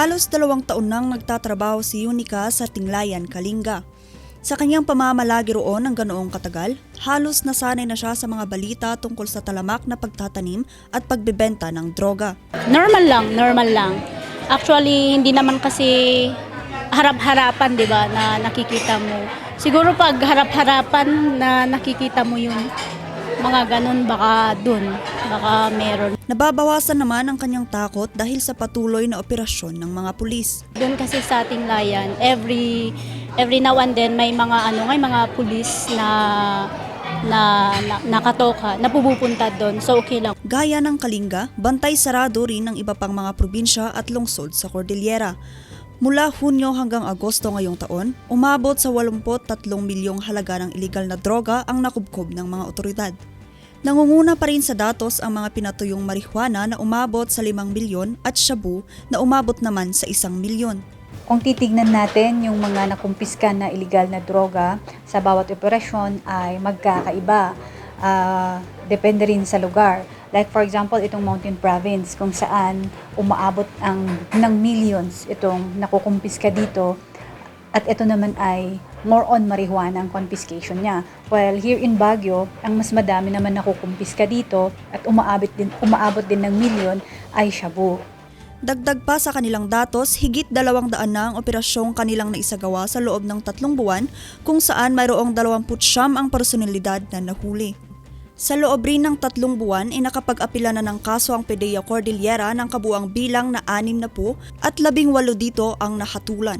Halos dalawang taon nang nagtatrabaho si Yunika sa Tinglayan, Kalinga. Sa kanyang pamamalagi roon ng ganoong katagal, halos nasanay na siya sa mga balita tungkol sa talamak na pagtatanim at pagbebenta ng droga. Normal lang, normal lang. Actually, hindi naman kasi harap-harapan, 'di ba, na nakikita mo. Siguro pag harap-harapan na nakikita mo yung mga ganun baka dun, baka meron. Nababawasan naman ang kanyang takot dahil sa patuloy na operasyon ng mga pulis. Doon kasi sa ating layan, every every now and then may mga ano, may mga pulis na na, na nakatoka, na pupupunta doon. So okay lang. Gaya ng Kalinga, bantay sarado rin ng iba pang mga probinsya at lungsod sa Cordillera. Mula Hunyo hanggang Agosto ngayong taon, umabot sa 83 milyong halaga ng iligal na droga ang nakubkob ng mga otoridad. Nangunguna pa rin sa datos ang mga pinatuyong marihuana na umabot sa 5 milyon at shabu na umabot naman sa 1 milyon. Kung titignan natin yung mga nakumpiska na illegal na droga sa bawat operasyon ay magkakaiba. Ah, depende rin sa lugar. Like for example, itong Mountain Province kung saan umaabot ang ng millions itong nakukumpiska dito at ito naman ay more on marijuana ang confiscation niya. While here in Baguio, ang mas madami naman nakukumpiska dito at umaabot din, umaabot din ng milyon ay shabu. Dagdag pa sa kanilang datos, higit dalawang daan na ang operasyong kanilang naisagawa sa loob ng tatlong buwan kung saan mayroong 29 ang personalidad na nahuli. Sa loob rin ng tatlong buwan ay nakapag-apila na ng kaso ang PDEA Cordillera ng kabuang bilang na anim na po at labing walo dito ang nahatulan.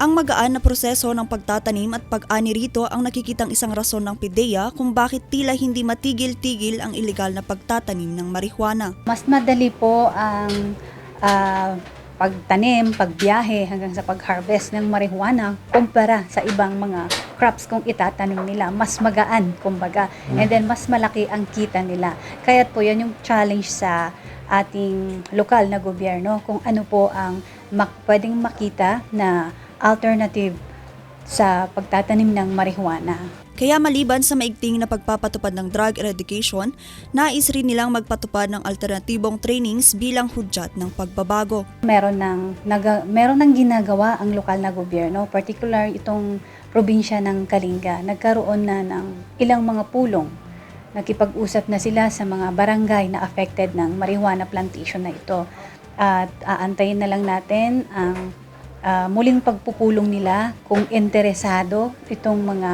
Ang magaan na proseso ng pagtatanim at pag-ani rito ang nakikitang isang rason ng PDEA kung bakit tila hindi matigil-tigil ang ilegal na pagtatanim ng marihuana. Mas madali po ang ah, pagtanim, pagbiyahe hanggang sa pag-harvest ng marijuana kumpara sa ibang mga crops kung itatanim nila. Mas magaan, kumbaga. And then mas malaki ang kita nila. Kaya po yan yung challenge sa ating lokal na gobyerno kung ano po ang mak- pwedeng makita na alternative sa pagtatanim ng marijuana. Kaya maliban sa maigting na pagpapatupad ng drug eradication, nais rin nilang magpatupad ng alternatibong trainings bilang hudyat ng pagbabago. meron ng naga, meron ng ginagawa ang lokal na gobyerno, particular itong probinsya ng Kalinga. Nagkaroon na ng ilang mga pulong. Nakipag-usap na sila sa mga barangay na affected ng marijuana plantation na ito. At aantayin na lang natin ang ah, muling pagpupulong nila kung interesado itong mga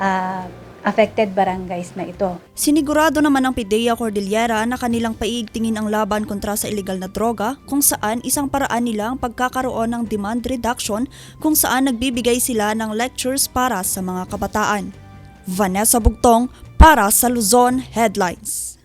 ah, affected barangays na ito. Sinigurado naman ng PDEA Cordillera na kanilang paiigtingin ang laban kontra sa illegal na droga kung saan isang paraan nila ang pagkakaroon ng demand reduction kung saan nagbibigay sila ng lectures para sa mga kabataan. Vanessa Bugtong para sa Luzon Headlines.